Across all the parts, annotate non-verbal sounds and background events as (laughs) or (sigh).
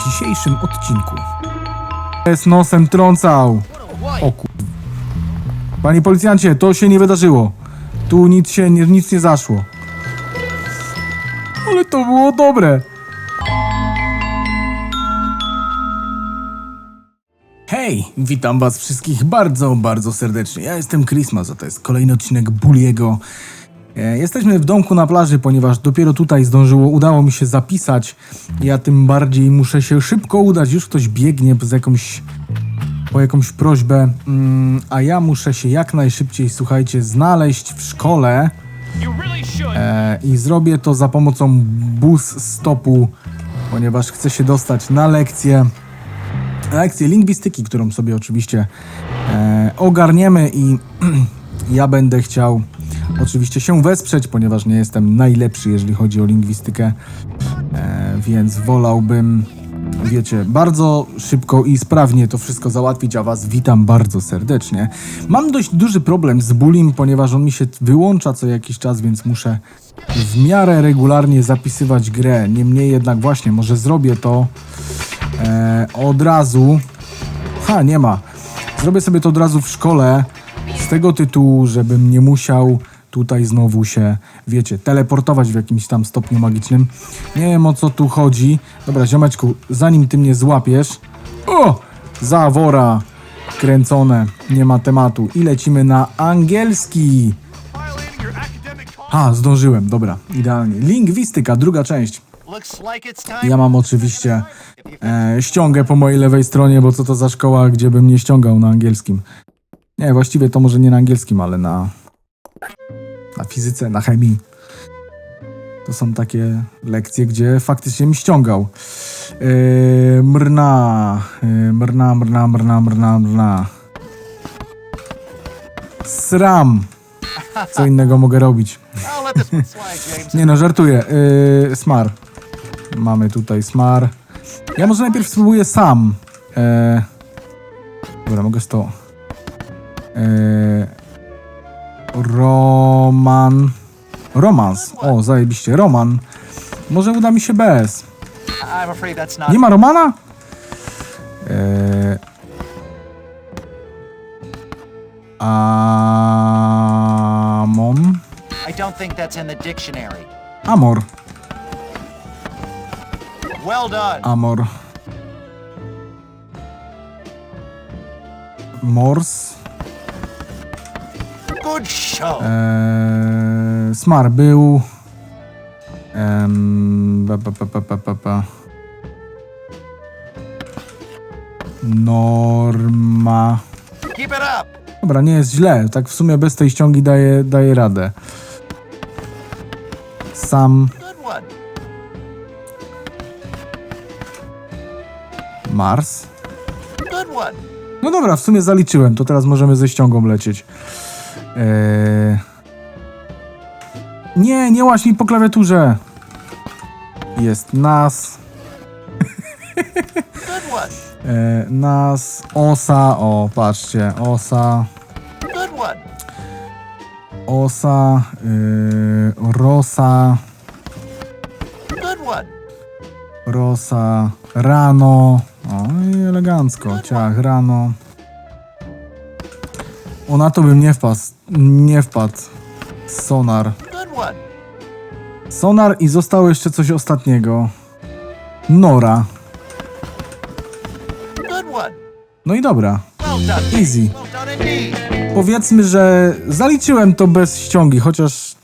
w dzisiejszym odcinku. Jest nosem trącał. O kur... Panie policjancie, to się nie wydarzyło. Tu nic się, nie, nic nie zaszło. Ale to było dobre. Hej, witam was wszystkich bardzo, bardzo serdecznie. Ja jestem Christmas, a to jest kolejny odcinek Bulliego. E, Jesteśmy w domku na plaży, ponieważ dopiero tutaj zdążyło, udało mi się zapisać. Ja tym bardziej muszę się szybko udać. Już ktoś biegnie z jakąś, po jakąś prośbę, mm, a ja muszę się jak najszybciej, słuchajcie, znaleźć w szkole. E, I zrobię to za pomocą bus stopu, ponieważ chcę się dostać na lekcję. Lekcję lingwistyki, którą sobie oczywiście e, ogarniemy i (clears throat) ja będę chciał oczywiście się wesprzeć, ponieważ nie jestem najlepszy, jeżeli chodzi o lingwistykę, e, więc wolałbym, wiecie, bardzo szybko i sprawnie to wszystko załatwić, a was witam bardzo serdecznie. Mam dość duży problem z Bulim, ponieważ on mi się wyłącza co jakiś czas, więc muszę w miarę regularnie zapisywać grę. Niemniej jednak właśnie, może zrobię to e, od razu. Ha, nie ma. Zrobię sobie to od razu w szkole z tego tytułu, żebym nie musiał tutaj znowu się, wiecie, teleportować w jakimś tam stopniu magicznym. Nie wiem o co tu chodzi. Dobra, ziomeczku, zanim ty mnie złapiesz. O! Zawora kręcone, nie ma tematu. I lecimy na angielski. A, zdążyłem, dobra, idealnie. Lingwistyka, druga część. Ja mam oczywiście e, ściągę po mojej lewej stronie, bo co to za szkoła, gdzie bym nie ściągał na angielskim. Nie, właściwie to może nie na angielskim, ale na, na fizyce, na chemii. To są takie lekcje, gdzie faktycznie mi ściągał. E, mrna, e, mrna, mrna, mrna, mrna, mrna. Sram. Co innego mogę robić. Nie no, żartuję. Yy, smar. Mamy tutaj smar. Ja może najpierw spróbuję sam. E, dobra, mogę z. E, roman. Romans. O, zajebiście. Roman. Może uda mi się bez. Nie ma Romana? E, Amon. Amor. Amor. Mors. Good show. Eee, Smar był. Em, ba, ba, ba, ba, ba, ba. Norma. Keep it up. Dobra, nie jest źle. Tak w sumie bez tej ściągi daje, daje radę. Sam Good one. Mars. Good one. No dobra, w sumie zaliczyłem, to teraz możemy ze ściągą lecieć. Eee... Nie, nie łaź mi po klawiaturze. Jest nas, e, nas, osa, o patrzcie, osa, osa, y, rosa, rosa, rano, o i elegancko, ciach, rano. O, na to bym nie wpadł, nie wpadł. Sonar. Sonar i zostało jeszcze coś ostatniego. Nora. No i dobra. Easy. Powiedzmy, że zaliczyłem to bez ściągi, chociaż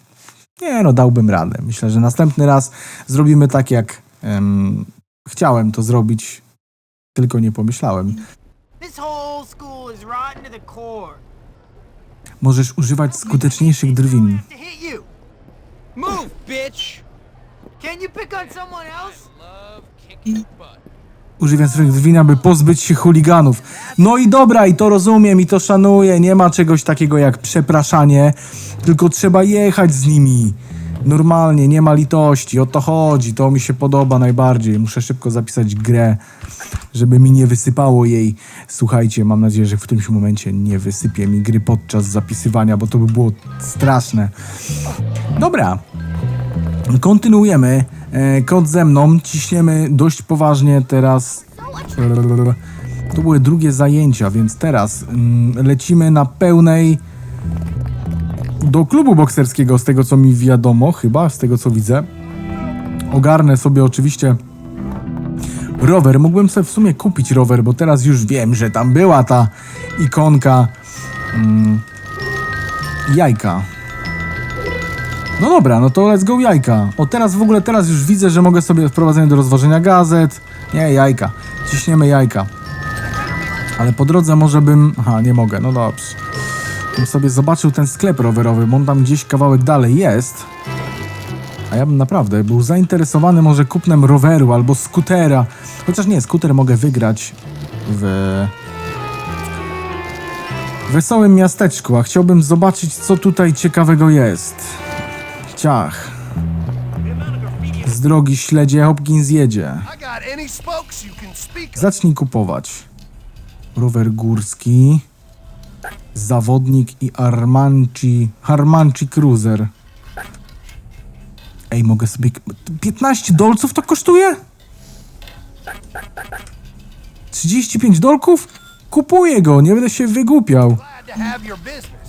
nie no, dałbym radę. Myślę, że następny raz zrobimy tak, jak em, chciałem to zrobić, tylko nie pomyślałem. This whole school is rotten to the core. Możesz używać skuteczniejszych drwin. Move, bitch. Can you pick on someone else? Używam swoich drwin, aby pozbyć się chuliganów. No i dobra, i to rozumiem, i to szanuję. Nie ma czegoś takiego jak przepraszanie, tylko trzeba jechać z nimi. Normalnie, nie ma litości, o to chodzi, to mi się podoba najbardziej. Muszę szybko zapisać grę, żeby mi nie wysypało jej. Słuchajcie, mam nadzieję, że w którymś momencie nie wysypie mi gry podczas zapisywania, bo to by było straszne. Dobra, Kontynuujemy. E, Kod ze mną. Ciśniemy dość poważnie teraz. To były drugie zajęcia, więc teraz mm, lecimy na pełnej do klubu bokserskiego, z tego co mi wiadomo, chyba, z tego co widzę. Ogarnę sobie oczywiście rower. Mógłbym sobie w sumie kupić rower, bo teraz już wiem, że tam była ta ikonka mm, jajka. No dobra, no to let's go jajka. O teraz w ogóle, teraz już widzę, że mogę sobie wprowadzenie do rozważenia gazet. Nie, jajka. Ciśniemy jajka. Ale po drodze może bym... Aha, nie mogę, no dobrze. Bym sobie zobaczył ten sklep rowerowy, bo on tam gdzieś kawałek dalej jest. A ja bym naprawdę był zainteresowany może kupnem roweru albo skutera. Chociaż nie, skuter mogę wygrać w wesołym miasteczku, a chciałbym zobaczyć, co tutaj ciekawego jest. Ciach. Z drogi śledzie Hopkins jedzie. Zacznij kupować. Rower górski. Zawodnik i Armanci. Harmanci Cruiser. Ej, mogę sobie. 15 dolców to kosztuje? 35 dolków? Kupuję go, nie będę się wygłupiał.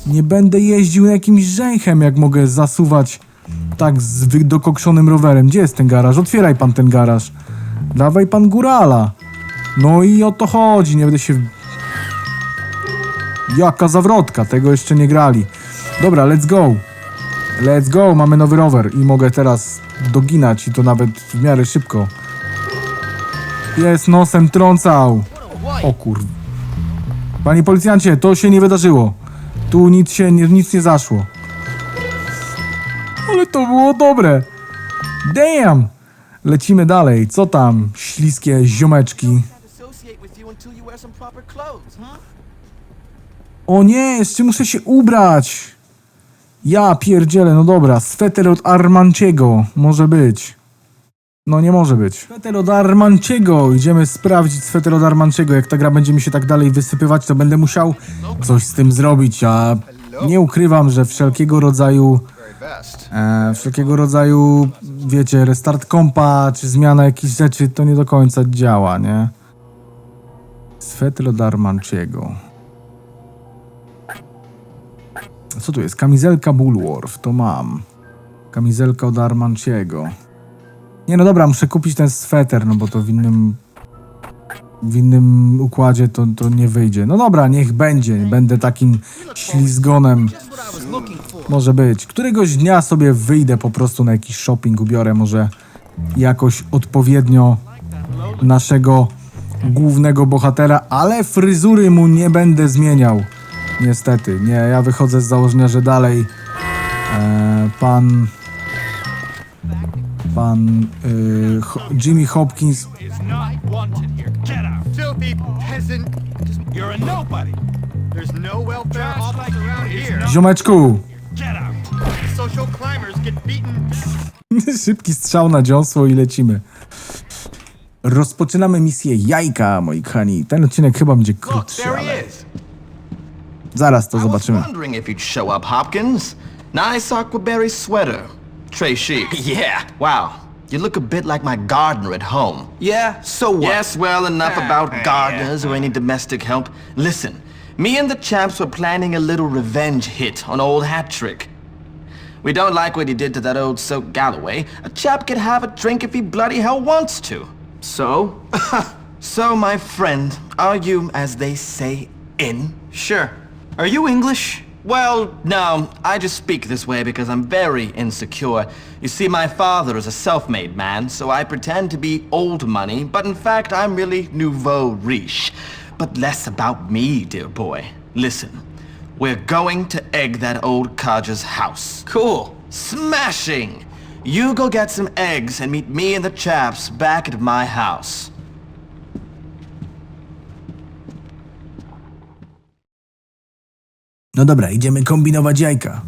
Nie będę jeździł jakimś rzęchem, jak mogę zasuwać tak z wy- dokokszonym rowerem. Gdzie jest ten garaż? Otwieraj pan ten garaż. Dawaj pan górala. No i o to chodzi, nie będę się... Jaka zawrotka, tego jeszcze nie grali. Dobra, let's go. Let's go, mamy nowy rower i mogę teraz doginać i to nawet w miarę szybko. Jest nosem trącał. O kur... Panie policjancie, to się nie wydarzyło. Tu nic się nic nie zaszło. Ale to było dobre. Damn! Lecimy dalej. Co tam, śliskie ziomeczki? O nie, jeszcze muszę się ubrać. Ja pierdzielę, no dobra. Sweter od Armanciego. Może być. No nie może być. Sweter od Armanciego. Idziemy sprawdzić sweter od Armanciego. Jak ta gra będzie mi się tak dalej wysypywać, to będę musiał coś z tym zrobić, a nie ukrywam, że wszelkiego rodzaju e, wszelkiego rodzaju, wiecie, restart kompa, czy zmiana jakichś rzeczy, to nie do końca działa, nie? Sweter od Armanciego. Co tu jest? Kamizelka Bulworth, to mam. Kamizelka od Armanciego. Nie no dobra, muszę kupić ten sweter, no bo to w innym w innym układzie to, to nie wyjdzie. No dobra, niech będzie. Będę takim ślizgonem. Może być. Któregoś dnia sobie wyjdę po prostu na jakiś shopping, ubiorę może jakoś odpowiednio naszego głównego bohatera, ale fryzury mu nie będę zmieniał. Niestety, nie, ja wychodzę z założenia, że dalej e, pan pan y, Ho- Jimmy Hopkins no. Ziomeczku! (laughs) Szybki strzał na dziąsło i lecimy. Rozpoczynamy misję jajka, moi kochani. Ten odcinek chyba będzie krótszy, ale. Zaraz to I was zobaczymy. wondering if you'd show up, Hopkins. Nice aquaberry sweater. Très chic. (laughs) Yeah. Wow. You look a bit like my gardener at home. Yeah, so what? Yes, well, enough ah, about gardeners or any domestic help. Listen, me and the chaps were planning a little revenge hit on old Hattrick. We don't like what he did to that old soak Galloway. A chap can have a drink if he bloody hell wants to. So? (laughs) so, my friend, are you, as they say, in? Sure. Are you English? Well, no, I just speak this way because I'm very insecure. You see, my father is a self-made man, so I pretend to be old money, but in fact I'm really nouveau riche. But less about me, dear boy. Listen, we're going to egg that old codger's house. Cool. Smashing! You go get some eggs and meet me and the chaps back at my house. No dobra, idziemy kombinować jajka.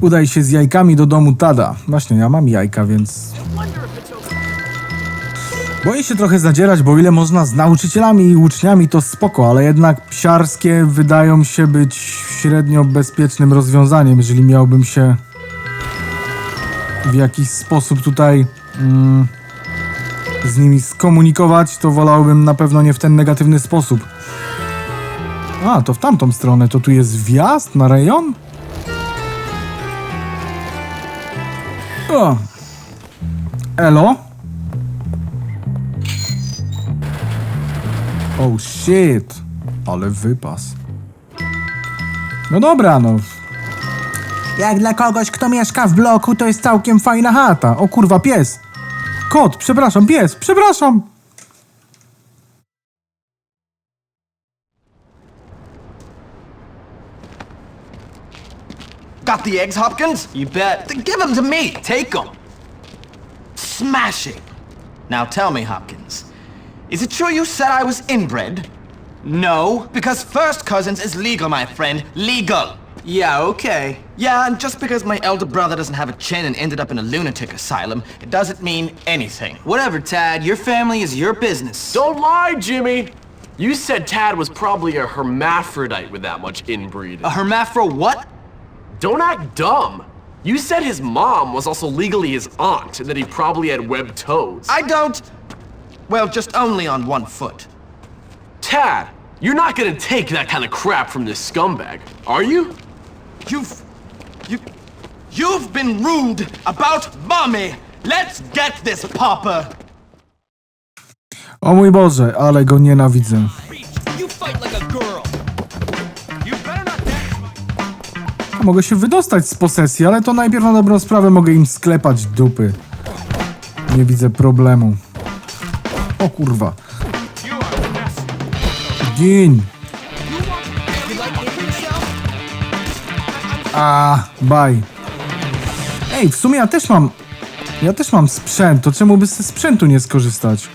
Udaj się z jajkami do domu Tada. Właśnie, ja mam jajka, więc... Boję się trochę zadzierać, bo ile można z nauczycielami i uczniami to spoko, ale jednak psiarskie wydają się być średnio bezpiecznym rozwiązaniem, jeżeli miałbym się w jakiś sposób tutaj mm, z nimi skomunikować, to wolałbym na pewno nie w ten negatywny sposób. A, to w tamtą stronę. To tu jest wjazd na rejon? O. Elo? Oh shit. Ale wypas. No dobra, no. Jak dla kogoś, kto mieszka w bloku, to jest całkiem fajna chata. O kurwa, pies. Kot, przepraszam, pies, przepraszam. Got the eggs, Hopkins? You bet. Then give them to me. Take them. Smashing. Now tell me, Hopkins, is it true you said I was inbred? No. Because first cousins is legal, my friend. Legal. Yeah, okay. Yeah, and just because my elder brother doesn't have a chin and ended up in a lunatic asylum, it doesn't mean anything. Whatever, Tad. Your family is your business. Don't lie, Jimmy! You said Tad was probably a hermaphrodite with that much inbreeding. A hermaphro what? Don't act dumb! You said his mom was also legally his aunt and that he probably had webbed toes. I don't. Well, just only on one foot. Tad, you're not gonna take that kind of crap from this scumbag, are you? You've. You. You've been rude about mommy! Let's get this, Papa! O mój Boże, ale go nienawidzę. Mogę się wydostać z posesji, ale to najpierw na dobrą sprawę mogę im sklepać dupy. Nie widzę problemu. O kurwa. Gin. A, baj. Ej, w sumie ja też mam... Ja też mam sprzęt, to czemu by ze sprzętu nie skorzystać?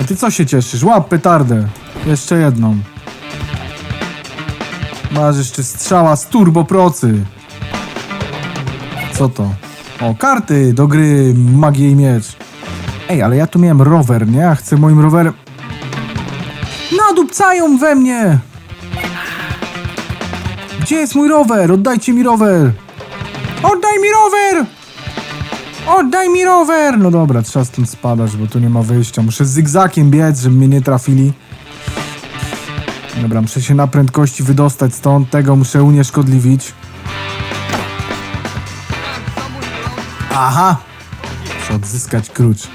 A ty co się cieszysz? Łap petardę. Jeszcze jedną. Masz jeszcze strzała z turboprocy. Co to? O, karty do gry Magię i Miecz. Ej, ale ja tu miałem rower, nie? Chcę moim rowerem... Nadupcają we mnie! Gdzie jest mój rower? Oddajcie mi rower! Oddaj mi rower! Oddaj mi rower! No dobra, trzeba stąd spadać, bo tu nie ma wyjścia. Muszę zygzakiem biec, żeby mnie nie trafili. Dobra, muszę się na prędkości wydostać stąd. Tego muszę unieszkodliwić. Aha! Muszę odzyskać klucz.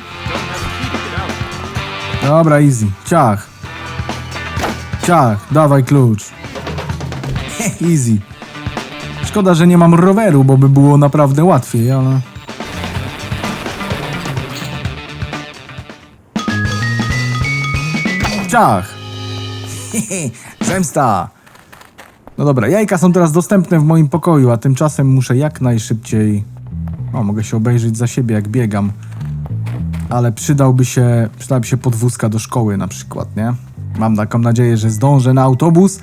Dobra, easy. Ciach. Ciach, dawaj klucz. (laughs) Easy. Szkoda, że nie mam roweru, bo by było naprawdę łatwiej, ale... Ciach! (laughs) Zemsta! No dobra, jajka są teraz dostępne w moim pokoju, a tymczasem muszę jak najszybciej... O, mogę się obejrzeć za siebie, jak biegam. Ale przydałby się, przydałaby się podwózka do szkoły na przykład, nie? Mam taką nadzieję, że zdążę na autobus.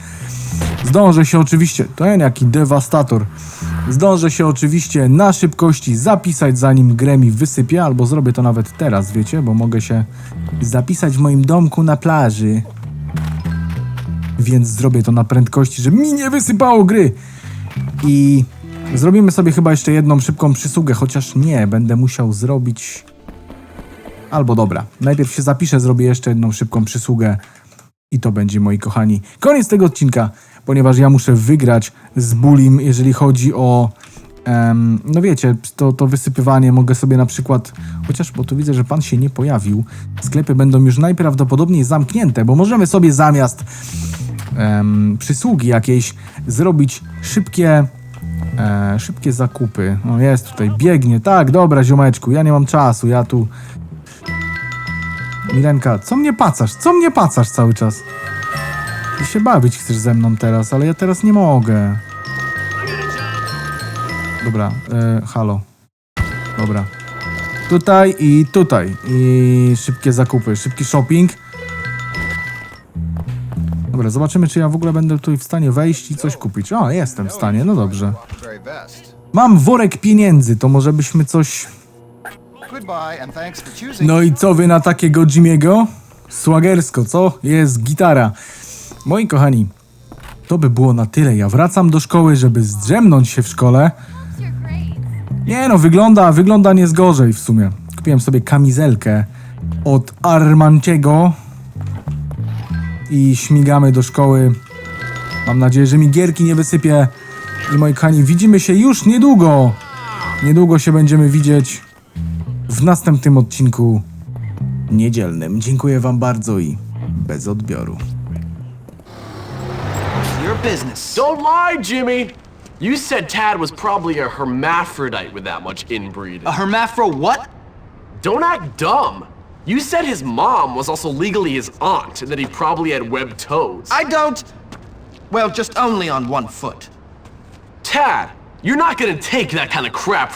Zdążę się oczywiście, ten jaki dewastator. Zdążę się oczywiście na szybkości zapisać zanim grę wysypie, albo zrobię to nawet teraz, wiecie, bo mogę się zapisać w moim domku na plaży. Więc zrobię to na prędkości, żeby mi nie wysypało gry. I zrobimy sobie chyba jeszcze jedną szybką przysługę, chociaż nie, będę musiał zrobić... Albo dobra, najpierw się zapiszę, zrobię jeszcze jedną szybką przysługę i to będzie, moi kochani, koniec tego odcinka, ponieważ ja muszę wygrać z Bulim, jeżeli chodzi o. em, no wiecie, to, to wysypywanie mogę sobie na przykład. Chociaż, bo tu widzę, że pan się nie pojawił. Sklepy będą już najprawdopodobniej zamknięte, bo możemy sobie zamiast em, przysługi jakiejś zrobić szybkie. E, szybkie zakupy. O, jest tutaj, biegnie. Tak, dobra, ziomeczku, ja nie mam czasu, ja tu Milenka, co mnie pacasz? Co mnie pacasz cały czas? Ty się bawić chcesz ze mną teraz, ale ja teraz nie mogę. Dobra, e, halo. Dobra. Tutaj i tutaj. I szybkie zakupy, szybki shopping. Dobra, zobaczymy, czy ja w ogóle będę tutaj w stanie wejść i coś kupić. O, jestem w stanie, no dobrze. Mam worek pieniędzy, to może byśmy coś... No i co wy na takiego Jimiego? Słagersko, co? Jest gitara. Moi kochani, to by było na tyle. Ja wracam do szkoły, żeby zdrzemnąć się w szkole. Nie no, wygląda, wygląda nie z gorzej w sumie. Kupiłem sobie kamizelkę od Armanciego i śmigamy do szkoły. Mam nadzieję, że mi gierki nie wysypie. I moi kochani, widzimy się już niedługo. Niedługo się będziemy widzieć w następnym odcinku niedzielnym. Dziękuję wam bardzo i bez odbioru. Your business. Don't lie, Jimmy! You said Tad was probably a hermaphrodite with that much inbreeding. A hermaphro what? Don't act dumb! You said his mom was also legally his aunt and that he probably had webbed toes. I don't. Well, just only on one foot. Tad, you're not gonna take that kind of crap